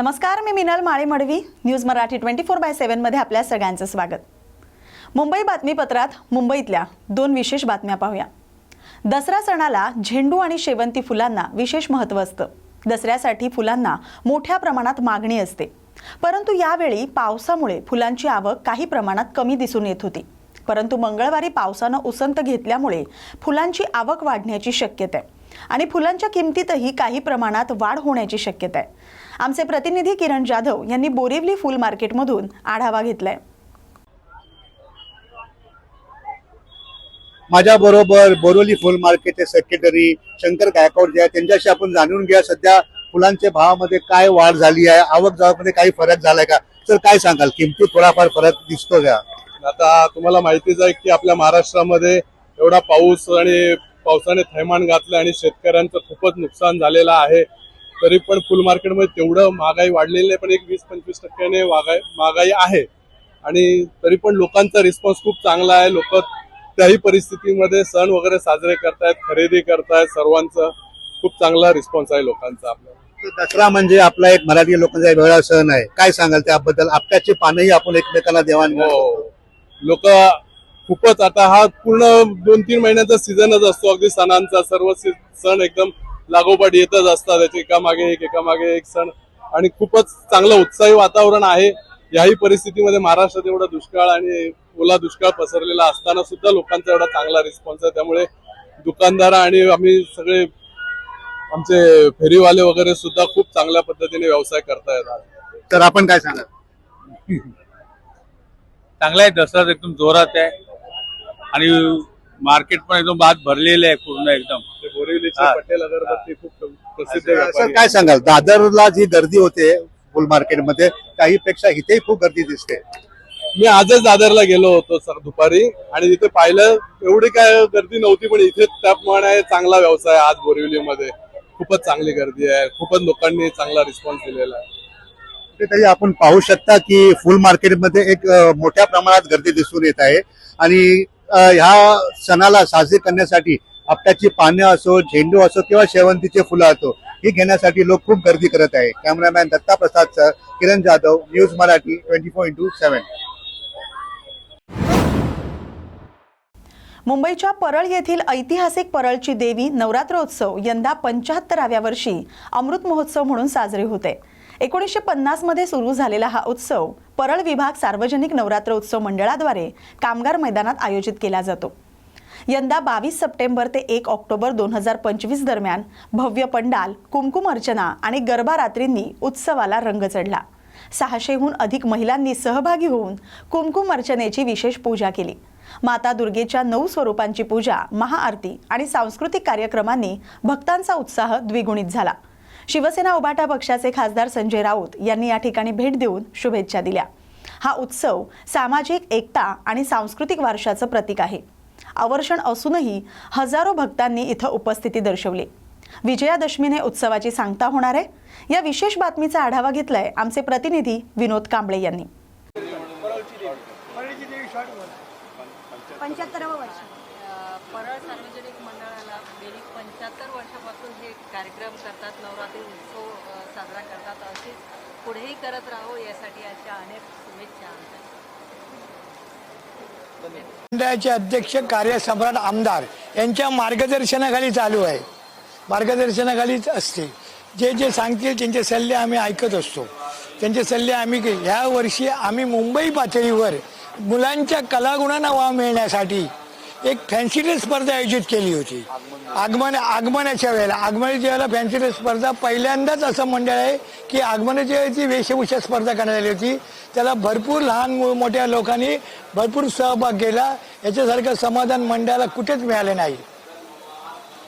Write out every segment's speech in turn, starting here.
नमस्कार मी Minal Male Madavi news Marathi twenty four by सेव्हनमध्ये आपल्या सगळ्यांचं स्वागत. मुंबई बातमीपत्रात मुंबईतल्या दोन विशेष बातम्या पाहूया. दसरा सणाला झेंडू आणि शेवंती फुलांना विशेष महत्त्व असतं. दसऱ्यासाठी फुलांना मोठ्या प्रमाणात मागणी असते. परंतु यावेळी पावसामुळे फुलांची आवक काही प्रमाणात कमी दिसून येत होती. परंतु मंगळवारी पावसानं उसंत घेतल्यामुळे फुलांची आवक वाढण्याची शक्यता आहे. आणि फुलांच्या किमतीतही काही प्रमाणात वाढ होण्याची शक्यता आहे. आमचे प्रतिनिधी किरण जाधव यांनी बोरिवली फुल मार्केटमधून आढावा घेतलाय. माझ्या बरोबर बोरोली फुल मार्केटचे सेक्रेटरी शंकर गायकवाड जे आहे त्यांच्याशी आपण जाणून घ्या सध्या फुलांच्या भावामध्ये काय वाढ झाली आहे आवक जावकमध्ये काही फरक झालाय का? तर काय सांगाल? किमतीत थोडाफार फरक दिसतो का? आता तुम्हाला माहितीच आहे की आपल्या महाराष्ट्रामध्ये एवढा पाऊस आणि पावसाने थैमान घातलं आणि शेतकऱ्यांचं खूपच नुकसान झालेलं आहे. तरी पण फुल मार्केटमध्ये तेवढं महागाई वाढलेली नाही पण एक वीस पंचवीस टक्क्याने महागाई महागाई आहे. आणि तरी पण लोकांचा रिस्पॉन्स खूप चांगला आहे. लोक त्याही परिस्थितीमध्ये सण वगैरे साजरे करतायत खरेदी करतायत सर्वांचं. खूप चांगला रिस्पॉन्स आहे लोकांचा आपल्याला तर दसरा म्हणजे आपला एक मराठी लोकांचा एक वेगळा सण आहे. काय सांगाल त्याबद्दल? आपल्याची पानही आपण एकमेकांना देवाण हो. लोक खूपच आता हा पूर्ण दोन तीन महिन्याचा सीझनच असतो. अगदी सणांचा सर्व सण एकदम लागोपाठ येतच असतात. त्याचे एकामागे एक एकामागे एक सण. आणि खूपच चांगलं उत्साही वातावरण आहे. याही परिस्थितीमध्ये महाराष्ट्रात एवढा दुष्काळ आणि ओला दुष्काळ पसरलेला असताना सुद्धा लोकांचा एवढा चांगला रिस्पॉन्स आहे. त्यामुळे दुकानदार आणि आम्ही सगळे आमचे फेरीवाले वगैरे सुद्धा खूप चांगल्या पद्धतीने व्यवसाय करतायत आज. तर आपण काय सांगाल? चांगला आहे. दसरा एकदम जोरात आहे. आणि मार्केट पण एकदम बाद भरलेलं आहे पूर्ण एकदम. ते बोरिवलीचे हा. पटेल अगरबत्ती खूप प्रसिद्ध सर काय सांगाल? दादरला जी गर्दी होते फुल मार्केटमध्ये काही पेक्षा इथेही खूप गर्दी दिसते. मी आजच दादरला गेलो होतो सर दुपारी. आणि तिथे पाहिलं एवढी काय गर्दी नव्हती पण इथे त्याप्रमाणे चांगला व्यवसाय आहे आज बोरिवलीमध्ये. खूपच चांगली गर्दी आहे. खूपच लोकांनी चांगला रिस्पॉन्स दिलेला आहे. कुठेतरी आपण पाहू शकता की फुल मार्केटमध्ये एक अ, मोठ्या प्रमाणात गर्दी दिसून येत आहे. आणि ह्या सणाला साजरी करण्यासाठी आपट्याची पानं असो झेंडू असो किंवा शेवंतीचे फुलं असो ही घेण्यासाठी लोक खूप गर्दी करत आहे. Cameraman Datta Prasad sir Kiran Jadhav news Marathi twenty four into seven मुंबईच्या परळ येथील ऐतिहासिक परळची देवी नवरात्रोत्सव यंदा पंच्याहत्तराव्या वर्षी अमृत महोत्सव म्हणून साजरे होते. एकोणीसशे पन्नासमध्ये सुरू झालेला हा उत्सव परळ विभाग सार्वजनिक नवरात्र उत्सव मंडळाद्वारे कामगार मैदानात आयोजित केला जातो. यंदा बावीस सप्टेंबर ते एक ऑक्टोबर दोन हजार पंचवीस दरम्यान भव्य पंडाल कुमकुम अर्चना आणि गरबा रात्रींनी उत्सवाला रंग चढला. सहाशेहून अधिक महिलांनी सहभागी होऊन कुमकुम अर्चनेची विशेष पूजा केली. माता दुर्गेच्या नऊ स्वरूपांची पूजा महाआरती आणि सांस्कृतिक कार्यक्रमांनी भक्तांचा उत्साह द्विगुणित झाला. शिवसेना उबाटा पक्षाचे खासदार संजय राऊत यांनी या ठिकाणी भेट देऊन शुभेच्छा दिल्या. हा उत्सव सामाजिक एकता आणि सांस्कृतिक वारशाचं प्रतीक आहे. अवर्षण असूनही हजारो भक्तांनी इथं उपस्थिती दर्शवली. विजयादशमीने उत्सवाची सांगता होणार आहे. या विशेष बातमीचा आढावा घेतलाय आमचे प्रतिनिधी विनोद कांबळे यांनी पंच्याहत्तरावं वर्ष अ, परळ सार्वजनिक मंडळाला गेली पंच्याहत्तर वर्षापासून हे कार्यक्रम करतात नवरात्री उत्सव साजरा करतात अशीच पुढेही करत राहो यासाठी आजच्या अनेक शुभेच्छा आमच्या. मंडळाचे अध्यक्ष कार्यसम्राट आमदार यांच्या मार्गदर्शनाखाली चालू आहे. मार्गदर्शनाखालीच असते जे जे सांगतील त्यांचे सल्ले आम्ही ऐकत असतो. त्यांचे सल्ले आम्ही ह्या वर्षी आम्ही मुंबई पातळीवर मुलांच्या कलागुणांना वाव मिळण्यासाठी एक फॅन्सी ड्रेस स्पर्धा आयोजित केली होती. आगमन आगमनाच्या वेळेला आगमनाच्या वेळेला फॅन्सी ड्रेस स्पर्धा पहिल्यांदाच असं मंडळ आहे की आगमनाच्या वेळेची वेशभूषा स्पर्धा करण्यात आली होती त्याला भरपूर लहान मोठ्या लोकांनी भरपूर सहभाग केला. याच्यासारखं समाधान मंडळाला कुठेच मिळालं नाही.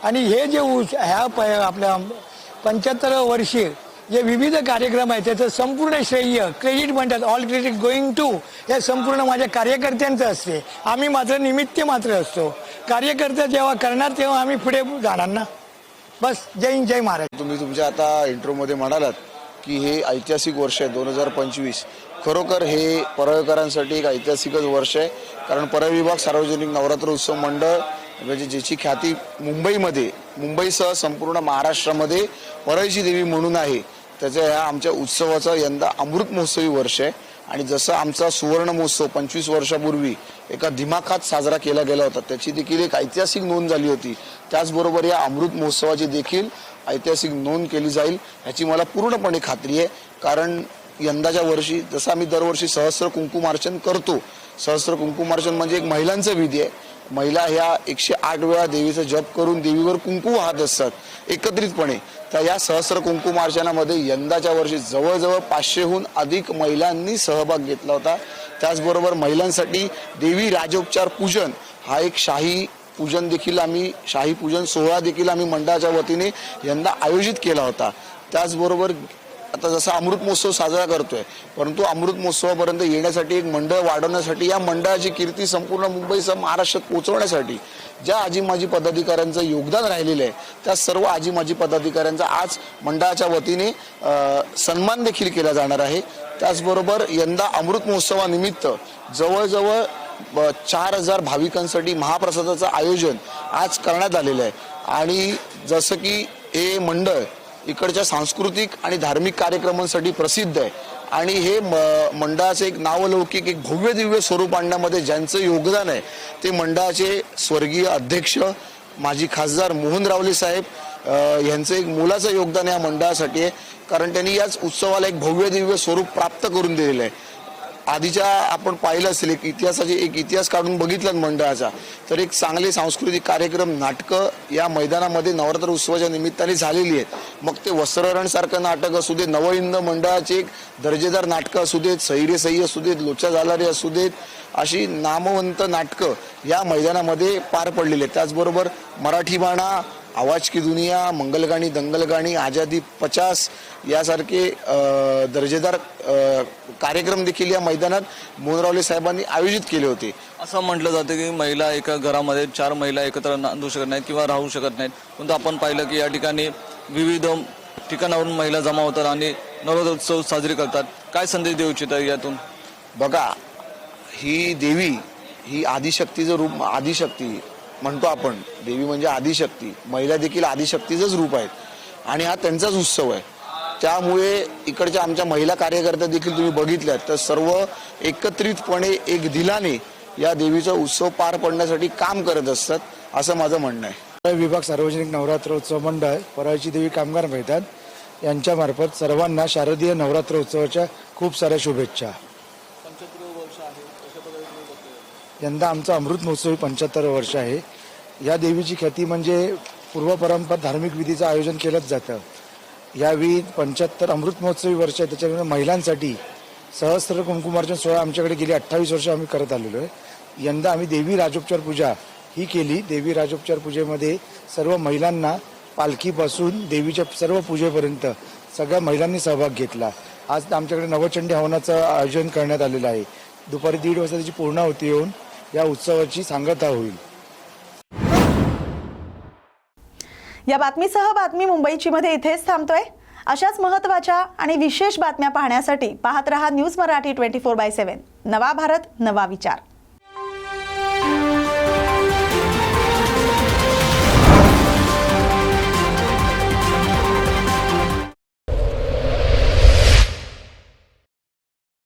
आणि हे जे ऊस ह्या प आपल्या पंच्याहत्तर वर्षी जे विविध कार्यक्रम आहेत. त्याचं संपूर्ण श्रेय क्रेडिट म्हणतात ऑल क्रेडिट गोईंग टू हे संपूर्ण माझ्या कार्यकर्त्यांचं असते. आम्ही मात्र निमित्त मात्र असतो. कार्यकर्ते जेव्हा करणार तेव्हा आम्ही पुढे जाणार ना? बस जय हिंद जय महाराज. तुम्ही तुमच्या आता इंट्रोमध्ये म्हणालात की हे ऐतिहासिक वर्ष आहे दोन हजार पंचवीस. खरोखर हे परळकरांसाठी एक ऐतिहासिकच वर्ष आहे कारण परळ विभाग सार्वजनिक नवरात्र उत्सव मंडळ म्हणजे ज्याची ख्याती मुंबईमध्ये मुंबईसह संपूर्ण महाराष्ट्रामध्ये परळची देवी म्हणून आहे. त्याच्या ह्या आमच्या उत्सवाचा यंदा अमृत महोत्सवी वर्ष आहे. आणि जसं आमचा सुवर्ण महोत्सव पंचवीस वर्षापूर्वी एका दिमाखात साजरा केला गेला होता त्याची देखील एक ऐतिहासिक नोंद झाली होती. त्याचबरोबर या अमृत महोत्सवाची देखील ऐतिहासिक नोंद केली जाईल ह्याची मला पूर्णपणे खात्री आहे. कारण यंदाच्या वर्षी जसं आम्ही दरवर्षी सहस्र कुंकुमार्चन करतो सहस्र कुंकुमार्चन म्हणजे एक महिलांचं विधी आहे. महिला ह्या एकशे आठ वेळा देवीचा जप करून देवीवर कुंकू वाहत असतात एकत्रितपणे. तर या सहस्र कुंकुमार्चनामध्ये यंदाच्या वर्षी जवळजवळ पाचशेहून अधिक महिलांनी सहभाग घेतला होता. त्याचबरोबर महिलांसाठी देवी राजोपचार पूजन हा एक शाही पूजन देखील आम्ही शाही पूजन सोहळा देखील आम्ही मंडळाच्या वतीने यंदा आयोजित केला होता. त्याचबरोबर आता जसा अमृत महोत्सव साजरा करतोय परंतु अमृत महोत्सवापर्यंत येण्यासाठी एक मंडळ वाढवण्यासाठी या मंडळाची कीर्ती संपूर्ण मुंबईसह महाराष्ट्रात पोहोचवण्यासाठी ज्या आजी माजी पदाधिकाऱ्यांचं योगदान राहिलेलं आहे त्या सर्व आजी माजी पदाधिकाऱ्यांचा आज मंडळाच्या वतीने सन्मान देखील केला जाणार आहे. त्याचबरोबर यंदा अमृत महोत्सवानिमित्त जवळजवळ चार हजार भाविकांसाठी महाप्रसादाचं आयोजन आज करण्यात आलेलं आहे. आणि जसं की हे मंडळ इकडच्या सांस्कृतिक आणि धार्मिक कार्यक्रमांसाठी प्रसिद्ध आहे. आणि हे म- मंडळाचं एक नावलौकिक एक भव्य दिव्य स्वरूप आणण्यामध्ये ज्यांचं योगदान आहे ते मंडळाचे स्वर्गीय अध्यक्ष माजी खासदार मोहन रावले साहेब यांचं एक मोलाचं योगदान या मंडळासाठी आहे. कारण त्यांनी याच उत्सवाला एक भव्य दिव्य स्वरूप प्राप्त करून दिलेलं आहे. आधीच्या आपण पाहिलं असेल एक इतिहासाचे एक इतिहास काढून बघितला मंडळाचा तर एक चांगले सांस्कृतिक कार्यक्रम नाटकं या मैदानामध्ये नवरात्र उत्सवाच्या निमित्ताने झालेली आहेत. मग ते वस्त्रहरणसारखं नाटक असू देत नवहिंद मंडळाचे एक दर्जेदार नाटकं असू देत सैरे सई असू देत लोचा झालारे असू देत अशी नामवंत नाटकं या मैदानामध्ये पार पडलेली आहेत. त्याचबरोबर मराठी बाणा आवाज की दुनिया मंगलगाणी दंगलगाणी आजादी पचास यासारखे दर्जेदार कार्यक्रम देखील या मैदानात मोहनरावले साहेबांनी आयोजित केले होते. असं म्हटलं जातं की महिला एका घरामध्ये चार महिला एकत्र नांदू शकत नाहीत किंवा राहू शकत नाहीत. परंतु आपण पाहिलं की या ठिकाणी विविध ठिकाणावरून महिला जमा होतात आणि नवरात्र उत्सव साजरे करतात. काय संदेश देऊ इच्छिता यातून? बघा ही देवी ही आदिशक्तीचं रूप आदिशक्ती म्हणतो आपण देवी म्हणजे आदिशक्ती. महिला देखील आदिशक्तीचंच रूप आहेत. आणि हा त्यांचाच उत्सव आहे. त्यामुळे इकडच्या आमच्या महिला कार्यकर्त्या देखील तुम्ही बघितल्यात तर सर्व एकत्रितपणे एक दिलाने या देवीचा उत्सव पार पडण्यासाठी काम करत असतात असं माझं म्हणणं आहे. विभाग सार्वजनिक नवरात्र उत्सव मंडळ परळची देवी कामगार मैदान यांच्यामार्फत सर्वांना शारदीय नवरात्र उत्सवाच्या खूप साऱ्या शुभेच्छा. यंदा आमचा अमृत महोत्सवी पंच्याहत्तर वर्ष आहे. या देवीची ख्याती म्हणजे पूर्वपरंपरा धार्मिक विधीचं आयोजन केलंच जातं. यावेळी पंच्याहत्तर अमृत महोत्सवी वर्ष आहे. त्याच्यामुळे महिलांसाठी सहस्त्र कुंकुमार्चन सोहळा आमच्याकडे गेली अठ्ठावीस वर्ष आम्ही करत आलेलो आहे. यंदा आम्ही देवी राजोपचार पूजा ही केली. देवी राजोपचार पूजेमध्ये सर्व महिलांना पालखीपासून देवीच्या सर्व पूजेपर्यंत सगळ्या महिलांनी सहभाग घेतला. आज आमच्याकडे नवचंडी हवनाचं आयोजन करण्यात आलेलं आहे. दुपारी दीड वाजता त्याची पूर्णाहुती येऊन या उत्सवाची सांगता होईल. या बातमीसह बातमी मुंबईची मध्ये इथेच थांबतोय. अशाच महत्त्वाच्या आणि विशेष बातम्या पाहण्यासाठी पाहत रहा news Marathi twenty four by seven. नवा भारत नवा विचार.